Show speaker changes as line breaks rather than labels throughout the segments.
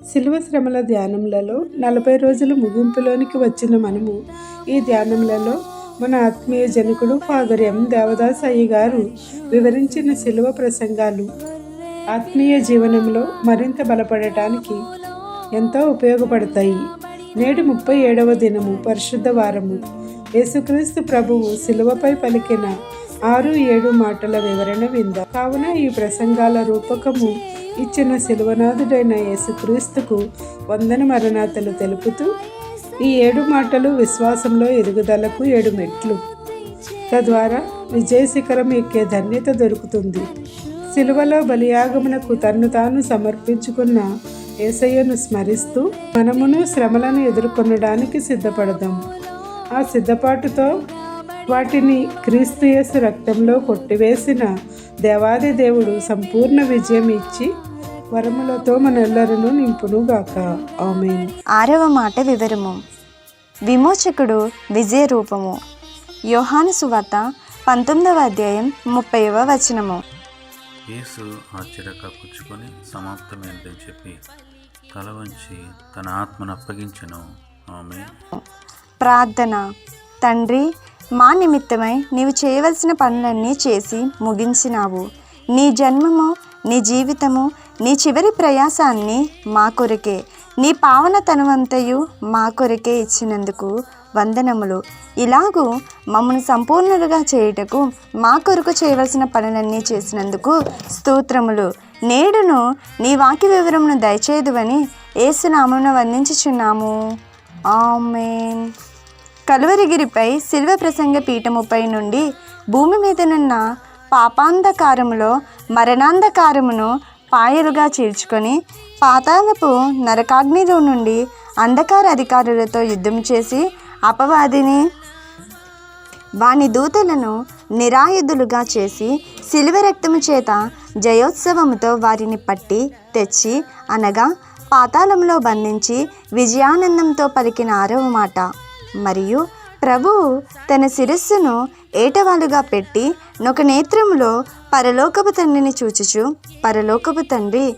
శిలువ శ్రమల ధ్యానములలో నలభై రోజుల ముగింపులోనికి వచ్చిన మనము ఈ ధ్యానములలో మన ఆత్మీయ జనకుడు ఫాదర్ ఎం. దేవదాస్ అయ్య గారు వివరించిన శిలువ ప్రసంగాలు ఆత్మీయ జీవనంలో మరింత బలపడటానికి ఎంతో ఉపయోగపడతాయి. నేడు ముప్పై ఏడవ దినము పరిశుద్ధ వారము. యేసుక్రీస్తు ప్రభువు శిలువపై పలికిన ఆరు ఏడు మాటల వివరణ విందా. కావున ఈ ప్రసంగాల రూపకము ఇచ్చిన శిలువనాథుడైన యేసుక్రీస్తుకు వందన మరణాతలు తెలుపుతూ ఈ ఏడు మాటలు విశ్వాసంలో ఎదుగుదలకు ఏడు మెట్లు. తద్వారా విజయ శిఖరం ఎక్కే ధన్యత దొరుకుతుంది. శిలువలో బలియాగమునకు తన్ను తాను సమర్పించుకున్న ఏసయ్యను స్మరిస్తూ మనమును శ్రమలను ఎదుర్కొనడానికి సిద్ధపడదాం. ఆ సిద్ధపాటుతో వాటిని క్రీస్తు యేసు రక్తంలో కొట్టివేసిన దేవాది దేవుడు సంపూర్ణ విజయం ఇచ్చి వరములతో మనెల్లరను నింపునుగాక. ఆమె
ఆరవ మాట వివరము. విమోచకుడు విజయ రూపము యోహాను సువార్త పంతొమ్మిదవ అధ్యాయం ముప్పైవ వచనము.
యేసు ఆశ్చర్యక పుచ్చుకొని సమాప్తమైందని చెప్పి తల వంచి తన ఆత్మను అప్పగించెను. ఆమె
ప్రార్థన. తండ్రి మా నిమిత్తమై నీవు చేయవలసిన పనులన్నీ చేసి ముగించినావు. నీ జన్మము నీ జీవితము నీ చివరి ప్రయాసాన్ని మా కొరకే నీ పావన తనువంతయు మా కొరకే ఇచ్చినందుకు వందనములు. ఇలాగూ మమ్మల్ని సంపూర్ణులుగా చేయుటకు మా కొరకు చేయవలసిన పనులన్నీ చేసినందుకు స్తోత్రములు. నేడును నీ వాక్య వివరమును దయచేదువని ఏసునామమున వందించుచున్నాము. ఆమెన్. కలువరిగిరిపై శిల్వ ప్రసంగ పీఠముపై నుండి భూమి మీదనున్న పాపాంధకారములో మరణాంధకారమును పాయలుగా చీల్చుకొని పాతాళపు నరకాగ్నిలో నుండి అంధకార అధికారులతో యుద్ధం చేసి అపవాదిని వాని దూతలను నిరాయుధులుగా చేసి శిలువ రక్తము చేత జయోత్సవముతో వారిని పట్టి తెచ్చి అనగా పాతాళంలో బంధించి విజయానందంతో పలికిన ఆరవ మాట. మరియు ప్రభువు తన శిరస్సును ఏటవాలుగా పెట్టి నొక నేత్రములో పరలోకపు తండ్రిని చూచుచు పరలోకపు తండ్రి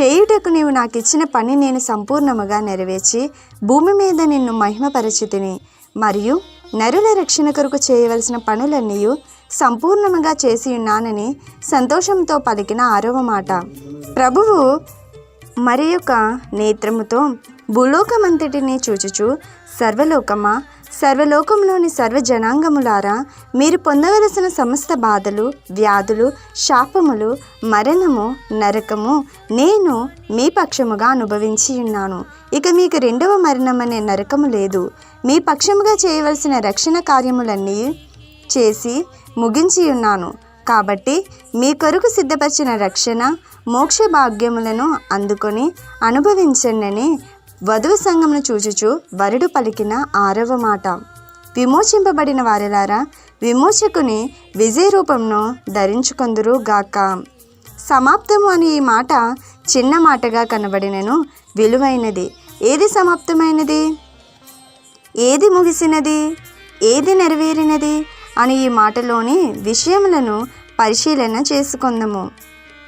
చేయుటకు నీవు నాకు ఇచ్చిన పని నేను సంపూర్ణముగా నెరవేర్చి భూమి మీద నిన్ను మహిమపరిచితిని. మరియు నరుల రక్షణ కొరకు చేయవలసిన పనులన్నీ సంపూర్ణముగా చేసి ఉన్నానని సంతోషంతో పలికిన ఆరవ మాట. ప్రభువు మరి యొక్క నేత్రముతో భూలోకమంతటిని చూచుచు సర్వలోకమా సర్వలోకంలోని సర్వ జనాంగములారా మీరు పొందవలసిన సమస్త బాధలు వ్యాధులు శాపములు మరణము నరకము నేను మీ పక్షముగా అనుభవించి ఉన్నాను. ఇక మీకు రెండవ మరణం అనే నరకము లేదు. మీ పక్షముగా చేయవలసిన రక్షణ కార్యములన్నీ చేసి ముగించి ఉన్నాను. కాబట్టి మీ కొరకు సిద్ధపరిచిన రక్షణ మోక్ష భాగ్యములను అందుకొని అనుభవించండి వధువు సంఘమును చూచుచు వరుడు పలికిన ఆరవ మాట. విమోచింపబడిన వారిలారా విమోచకుని విజయ రూపంను ధరించుకొందురు గాక. సమాప్తము అని ఈ మాట చిన్న మాటగా కనబడినను విలువైనది. ఏది సమాప్తమైనది? ఏది ముగిసినది? ఏది నెరవేరినది? అని ఈ మాటలోని విషయములను పరిశీలన చేసుకుందాము.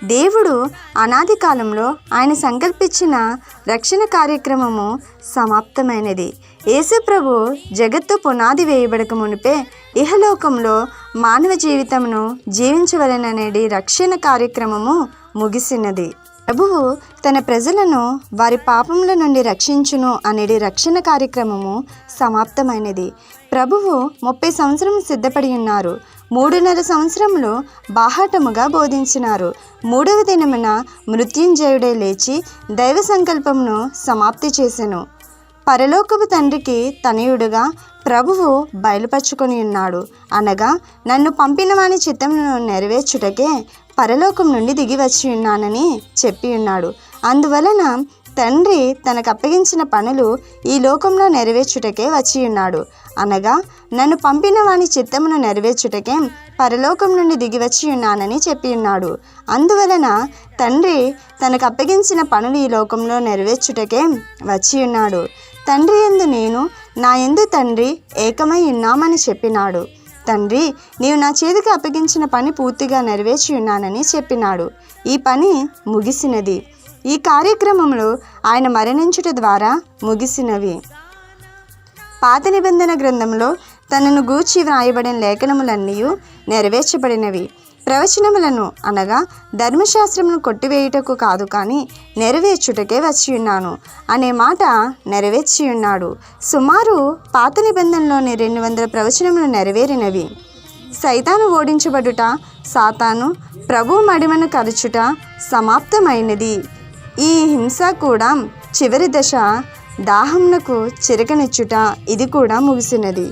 దేవుడు అనాది కాలంలో ఆయన సంకల్పించిన రక్షణ కార్యక్రమము సమాప్తమైనది. యేసుప్రభు జగత్తు పునాది వేయబడక మునిపే ఇహలోకంలో మానవ జీవితమును జీవించవలననేది రక్షణ కార్యక్రమము ముగిసినది. ప్రభువు తన ప్రజలను వారి పాపముల నుండి రక్షించును అనేది రక్షణ కార్యక్రమము సమాప్తమైనది. ప్రభువు ముప్పై సంవత్సరం సిద్ధపడి ఉన్నారు. మూడున్నర సంవత్సరములు బాహాటముగా బోధించినారు. మూడవ దినమున మృత్యుంజయుడే లేచి దైవ సంకల్పమును సమాప్తి చేసెను. పరలోకపు తండ్రికి తనయుడుగా ప్రభువు బయలుపరుచుకొని ఉన్నాడు. అనగా నన్ను పంపిన వాని చిత్తమును నెరవేర్చుటకే పరలోకం నుండి దిగి వచ్చి ఉన్నానని చెప్పి ఉన్నాడు. అందువలన తండ్రి తనకు అప్పగించిన పనులు ఈ లోకంలో నెరవేర్చుటకే వచ్చి ఉన్నాడు అనగా నన్ను పంపిన వాని చిత్తమును నెరవేర్చుటకే పరలోకం నుండి దిగి వచ్చి ఉన్నానని చెప్పి ఉన్నాడు అందువలన తండ్రి తనకు అప్పగించిన పనులు ఈ లోకంలో నెరవేర్చుటకే వచ్చి ఉన్నాడు తండ్రి ఎందు నేను నా ఎందు తండ్రి ఏకమై ఉన్నామని చెప్పినాడు. తండ్రి నీవు నా చేతికి అప్పగించిన పని పూర్తిగా నెరవేర్చి ఉన్నానని చెప్పినాడు. ఈ పని ముగిసినది. ఈ కార్యక్రమంలో ఆయన మరణించుట ద్వారా ముగిసినవి. పాత నిబంధన గ్రంథంలో తనను గూర్చి వ్రాయబడిన లేఖనములన్నీ నెరవేర్చబడినవి. ప్రవచనములను అనగా ధర్మశాస్త్రమును కొట్టివేయుటకు కాదు కానీ నెరవేర్చుటకే వచ్చి ఉన్నాను అనే మాట నెరవేర్చి ఉన్నాడు సుమారు పాత నిబంధనలోని రెండు వందల ప్రవచనములు నెరవేరినవి. సైతాను ఓడించబడుట సాతాను ప్రభు మడిమను కరచుట సమాప్తమైనది. ఈ హింస కూడా చివరి దశ దాహంనకు చిరకనిచ్చుట ఇది కూడా ముగిసినది.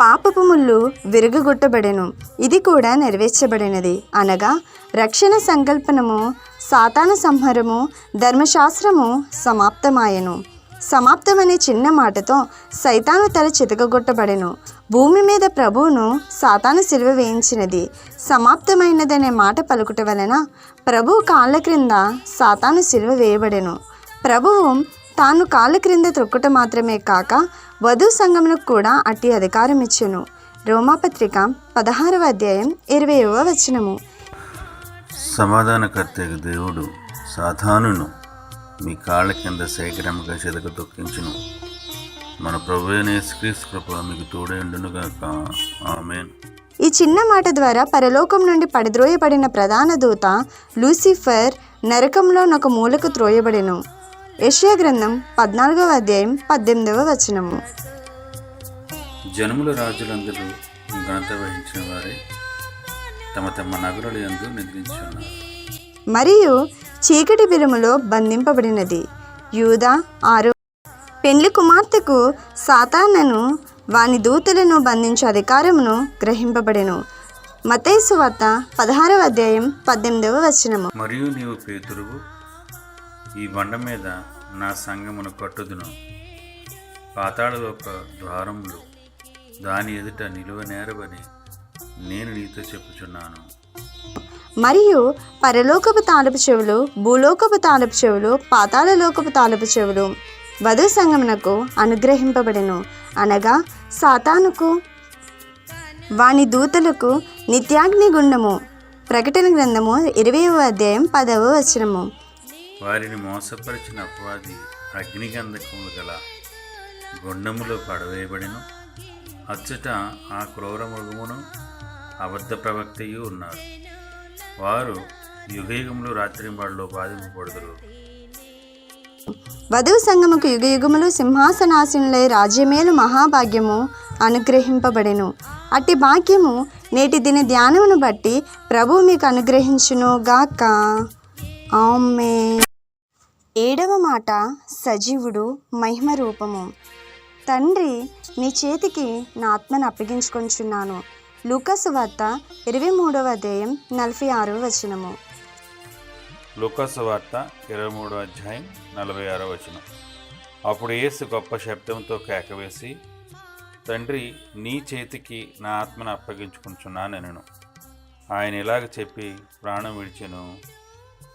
పాపపు ముళ్ళు విరగగొట్టబడెను. ఇది కూడా నెరవేర్చబడినది. అనగా రక్షణ సంకల్పనము సాతాన సంహరము ధర్మశాస్త్రము సమాప్తమాయెను. సమాప్తమనే చిన్న మాటతో సైతాను తల చితకగొట్టబడెను. భూమి మీద ప్రభువును సాతాను సిలువ వేయించినది. సమాప్తమైనదనే మాట పలుకుట వలన ప్రభువు కాళ్ళ క్రింద సాతాను సిలువ వేయబడెను. ప్రభువు తాను కాళ్ళ క్రింద త్రొక్కుట మాత్రమే కాక వధు సంఘమునకు కూడా అట్టి అధికారం ఇచ్చెను రోమాపత్రిక పదహారవ అధ్యాయం ఇరవైవ వచనము.
సమాధానకర్త దేవుడు సాధానును మీ కాళ్ళ కింద శేఖరముగా చెదక తొక్కించును. మన ప్రభు అయిన యేసుక్రీస్తు కృప మీకు ఆమెన్.
ఈ చిన్న మాట ద్వారా పరలోకం నుండి పడద్రోయబడిన ప్రధాన దూత లూసిఫర్ నరకంలో ఒక మూలకు త్రోయబడెను. యెషయా గ్రంథం పద్నాలుగవ అధ్యాయం పద్దెనిమిదవ వచనము.
జనముల రాజులందరూ ఘనత వహించిన వారే తమ తమ నగరుల యందు నిద్రించున్నారు.
మరియు చీకటి బిలుములో బంధింపబడినది. యూదా ఆరో పెండ్లి కుమార్తెకు సాతానను వాని దూతలను బంధించే అధికారమును గ్రహింపబడెను. మతేసు వద్ద పదహారవ అధ్యాయం పద్దెనిమిదవ వచనము.
మరియు నీవు పేతురువు ఈ బండ మీద నా సంగమును కట్టుదును. పాతాళలోక ద్వారములు దాని ఎదుట నిలువ నేరవని నేను నీతో చెప్పుచున్నాను.
మరియు పరలోకపు తాలపు చెవులు భూలోకపు తాలపు చెవులు పాతాళలోకపు తాలపు చెవులు. వధు సంగమునకు అనుగ్రహింపబడెను అనగా సాతానుకు వాని దూతలకు నిత్యాగ్ని గుండము. ప్రకటన గ్రంథము ఇరవై అధ్యాయం పదవ వచనము.
వారిని మోసపరిచిన అపవాది అగ్నిగంధకములు గల గుండములో పడవేయబడిను. అచ్చట ఆ క్రూర మృగమును అబద్ధ ప్రవక్తయు ఉన్నారు. వారు యుగయుగములు రాత్రింబాడులో బాధింపబడుదురు
వధువు సంగముకు యుగయుగములు సింహాసనాశనులై రాజ్యమేలు మహాభాగ్యము అనుగ్రహింపబడెను. అట్టి భాగ్యము నేటి దిన ధ్యానమును బట్టి ప్రభు మీకు అనుగ్రహించును గాక ఆమె ఏడవ మాట సజీవుడు మహిమ రూపము తండ్రి నీ చేతికి నా ఆత్మను అప్పగించుకొంచున్నాను. లూకసు వార్త ఇరవై మూడవ అధ్యాయం నలభై ఆరవ వచనము.
వార్త ఇరవై మూడో అధ్యాయం నలభై ఆరో వచనం. అప్పుడు యేసు గొప్ప శబ్దంతో కేకవేసి తండ్రి నీ చేతికి నా ఆత్మను అప్పగించుకుంటున్నాను నేను ఆయన ఇలాగ చెప్పి ప్రాణం విడిచెను.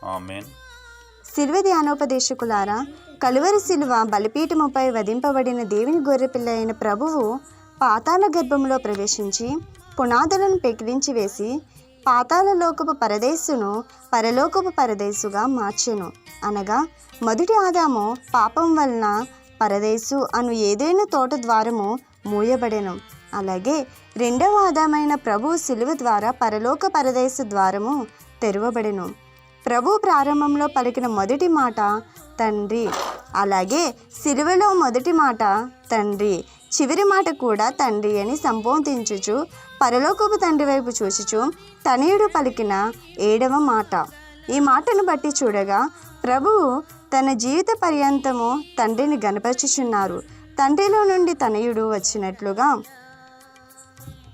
ఆమెన్.
శిల్వ ధ్యానోపదేశకులారా కలువరి శిల్వ బలిపీఠముపై వధింపబడిన దేవుని గొర్రెపిల్ల అయిన ప్రభువు పాతాళ గర్భంలో ప్రవేశించి పునాదులను పెకిలించి వేసి పాతాళలోకపు పరదేశును పరలోకపు పరదేశుగా మార్చెను. అనగా మొదటి ఆదాము పాపం వలన పరదేశు అను ఏదైనా తోట ద్వారము మూయబడెను. అలాగే రెండవ ఆదామైన ప్రభు శిలువ ద్వారా పరలోక పరదేశ ద్వారము తెరవబడెను. ప్రభు ప్రారంభంలో పలికిన మొదటి మాట తండ్రి. అలాగే సిలువలో మొదటి మాట తండ్రి. చివరి మాట కూడా తండ్రి అని సంబోధించుచు పరలోకపు తండ్రి వైపు చూచుచు తనయుడు పలికిన ఏడవ మాట. ఈ మాటను బట్టి చూడగా ప్రభువు తన జీవిత పర్యంతము తండ్రిని గనపరుచుచున్నారు. తండ్రిలో నుండి తనయుడు వచ్చినట్లుగా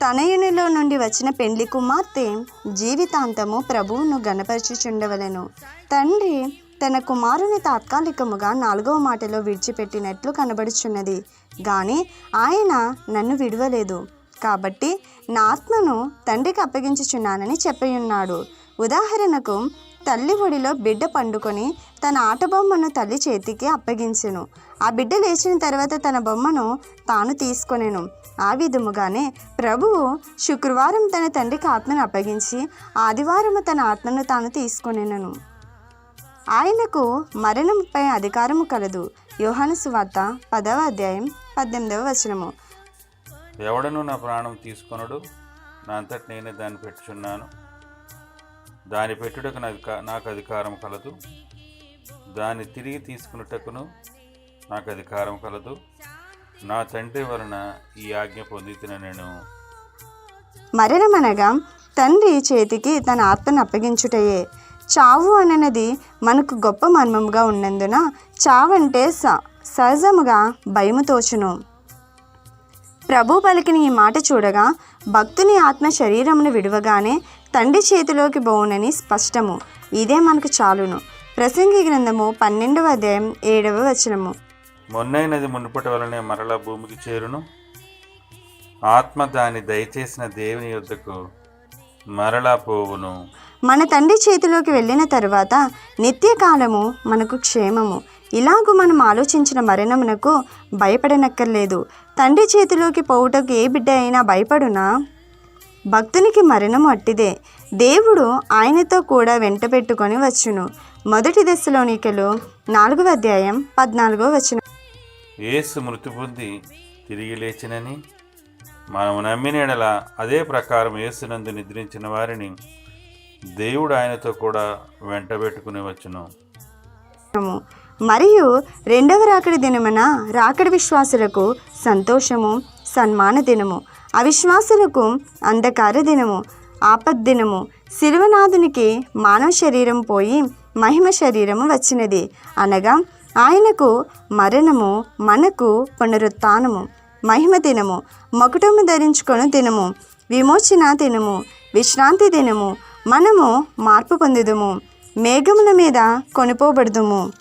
తనయునిలో నుండి వచ్చిన పెండ్లి కుమార్తె జీవితాంతము ప్రభువును గనపరచుచుండవలను. తండ్రి తన కుమారుని తాత్కాలికముగా నాలుగవ మాటలో విడిచిపెట్టినట్లు కనబడుచున్నది. కానీ ఆయన నన్ను విడవలేదు. కాబట్టి నా ఆత్మను తండ్రికి అప్పగించుచున్నానని చెప్పియున్నాడు. ఉదాహరణకు తల్లి ఒడిలో బిడ్డ పండుకొని తన ఆట బొమ్మను తల్లి చేతికి అప్పగించెను. ఆ బిడ్డ లేచిన తర్వాత తన బొమ్మను తాను తీసుకొనెను. ఆ విధముగానే ప్రభువు శుక్రవారం తన తండ్రికి ఆత్మను అప్పగించి ఆదివారము తన ఆత్మను తాను తీసుకొనెనను. ఆయనకు మరణంపై అధికారము కలదు. యోహాను సువార్త పదవ అధ్యాయం పద్దెనిమిదవ వచనము.
ఎవడను నా ప్రాణం తీసుకొనడు. నా అంతటి నేనే దాన్ని పెట్టుచున్నాను. దాని పెట్టుటకు నాకు నాకు అధికారం కలదు. దాన్ని తిరిగి తీసుకున్నటకును నాకు అధికారం కలదు. నా తండ్రి వలన ఈ ఆజ్ఞ పొందితిన నేను
మరణమనగా తండ్రి చేతికి తన ఆత్మను అప్పగించుటయే. చావు అనేది మనకు గొప్ప మర్మముగా ఉన్నందున చావంటే స సహజముగా భయము తోచును. ప్రభు పలికిన ఈ మాట చూడగా భక్తుని ఆత్మ శరీరమును విడువగానే తండ్రి చేతిలోకి బోవునని స్పష్టము. ఇదే మనకు చాలును. ప్రసంగి గ్రంథము పన్నెండవ అధ్యాయం ఏడవ వచనము.
మొన్నైనది మునుపటి వలనే మరలా భూమికి చేరును. ఆత్మ దాన్ని దయచేసిన దేవుని యొద్దకు మరలా పోవును.
మన తండ్రి చేతిలోకి వెళ్ళిన తరువాత నిత్యకాలము మనకు క్షేమము. ఇలాగూ మనం ఆలోచించిన మరణమునకు భయపడనక్కర్లేదు. తండ్రి చేతిలోకి పోవుటకు ఏ బిడ్డ అయినా భయపడునా? భక్తునికి మరణం అట్టిదే. దేవుడు ఆయనతో కూడా వెంట పెట్టుకొని వచ్చును. మొదటి దశలోనికలు నాలుగవ అధ్యాయం పద్నాలుగో వచ్చిన
ఏసు మృతి పొంది తిరిగి లేచినని మనము నమ్మిన అదే ప్రకారం ఏసునందు నిద్రించిన వారిని దేవుడు ఆయనతో కూడా వెంటబెట్టుకుని వచ్చును.
మరియు రెండవ రాకడి దినమున రాకడి విశ్వాసులకు సంతోషము సన్మాన దినము అవిశ్వాసులకు అంధకార దినము ఆపద్దినము శిలువనాథునికి మానవ శరీరం పోయి మహిమ శరీరము వచ్చినది. అనగా ఆయనకు మరణము మనకు పునరుత్నము మహిమ దినము మకుటము ధరించుకొని దినము విమోచన దినము విశ్రాంతి దినము మనము మార్పు పొందుదుము మేఘముల మీద కొనుపోబడుదుము.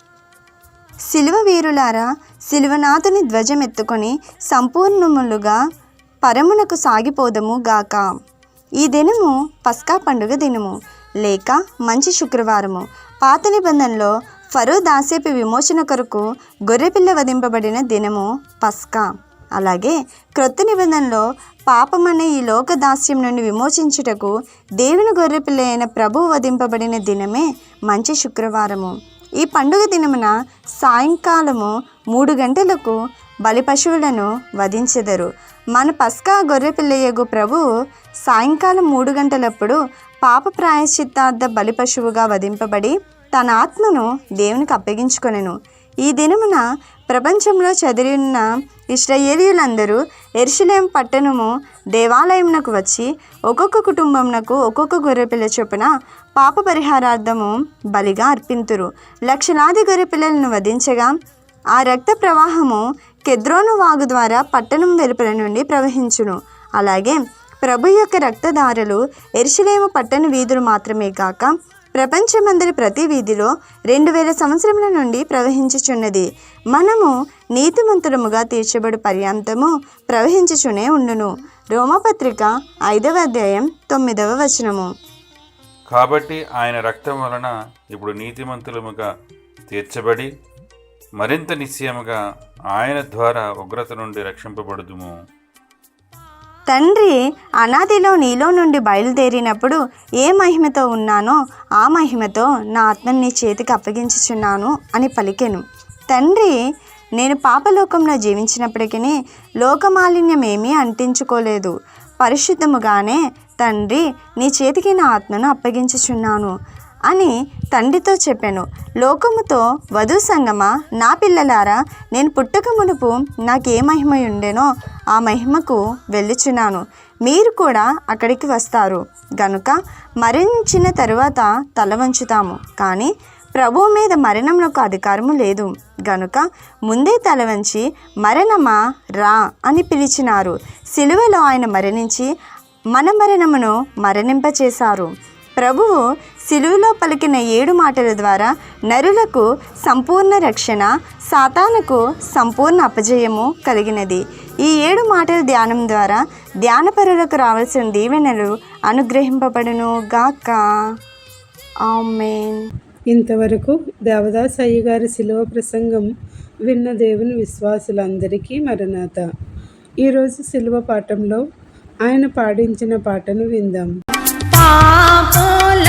శిలువ వీరులారా శిలువనాథుని ధ్వజమెత్తుకొని సంపూర్ణములుగా పరమునకు సాగిపోదము గాక. ఈ దినము పస్కా పండుగ దినము. లేక మంచి శుక్రవారము. పాత నిబంధనలో ఫరో దాసేపు విమోచన కొరకు గొర్రెపిల్ల వధింపబడిన దినము పస్కా. అలాగే క్రొత్త నిబంధనలో పాపమనే ఈ లోక దాస్యం నుండి విమోచించుటకు దేవుని గొర్రెపిల్ల అయిన ప్రభువు వధింపబడిన దినమే మంచి శుక్రవారము. ఈ పండుగ దినమున సాయంకాలము మూడు గంటలకు బలి పశువులను వధించెదరు. మన పస్కా గొర్రెపిల్లయ్యగు ప్రభువు సాయంకాలం మూడు గంటలప్పుడు పాప ప్రాయశ్చిత్తార్థ బలి పశువుగా వధింపబడి తన ఆత్మను దేవునికి అప్పగించుకొనెను. ఈ దినమున ప్రపంచంలో చదివి ఉన్న ఇస్రాయేలీయులందరూ ఎరుషలేం పట్టణము దేవాలయమునకు వచ్చి ఒక్కొక్క కుటుంబమునకు ఒక్కొక్క గొర్రెపిల్ల చొప్పున పాప పరిహారార్థము బలిగా అర్పింతురు. లక్షలాది గొర్రెపిల్లలను వధించగా ఆ రక్త ప్రవాహము కెద్రోను వాగు ద్వారా పట్టణం వెలుపల నుండి ప్రవహించును. అలాగే ప్రభు యొక్క రక్తధారలు ఎరుషలేము పట్టణ వీధులు మాత్రమే కాక ప్రపంచమందరి ప్రతి వీధిలో రెండు వేల సంవత్సరముల నుండి ప్రవహించుచున్నది. మనము నీతిమంతులముగా తీర్చబడు పర్యాంతము ప్రవహించుచునే ఉండును. రోమపత్రిక ఐదవ అధ్యాయం తొమ్మిదవ వచనము.
కాబట్టి ఆయన రక్తం వలన ఇప్పుడు నీతిమంతులముగా తీర్చబడి మరింత నిశ్చయముగా ఆయన ద్వారా ఉగ్రత నుండి రక్షింపబడుదుము.
తండ్రి అనాదిలో నీలో నుండి బయలుదేరినప్పుడు ఏ మహిమతో ఉన్నానో ఆ మహిమతో నా ఆత్మని నీ చేతికి అప్పగించుచున్నాను అని పలికెను. తండ్రి నేను పాపలోకంలో జీవించినప్పటికీ లోకమాలిన్యమేమీ అంటించుకోలేదు. పరిశుద్ధముగానే తండ్రి నీ చేతికి నా ఆత్మను అప్పగించుచున్నాను అని తండ్రితో చెప్పాను. లోకముతో వధు సంగమా? నా పిల్లలారా నేను పుట్టక మునుపు నాకే మహిమ ఉండేనో ఆ మహిమకు వెళ్ళుచున్నాను. మీరు కూడా అక్కడికి వస్తారు. గనుక మరణించిన తరువాత తల వంచుతాము. కానీ ప్రభువు మీద మరణమునకు అధికారము లేదు. గనుక ముందే తల వంచి మరణమా? రా అని పిలిచినారు. సిలువలో ఆయన మరణించి మన మరణమును మరణింపచేశారు. ప్రభువు సిలువలో పలికిన ఏడు మాటల ద్వారా నరులకు సంపూర్ణ రక్షణ సాతానుకు సంపూర్ణ అపజయము కలిగినది. ఈ ఏడు మాటల ధ్యానం ద్వారా ధ్యానపరులకు రావాల్సిన దీవెనలు అనుగ్రహింపబడును గాక. ఆమెన్.
ఇంతవరకు దేవదాస్ అయ్య గారి శిలువ ప్రసంగం విన్న దేవుని విశ్వాసులందరికీ మరణాత. ఈరోజు శిలువ పాఠంలో ఆయన పాడించిన పాటను విందాం.
పాపుల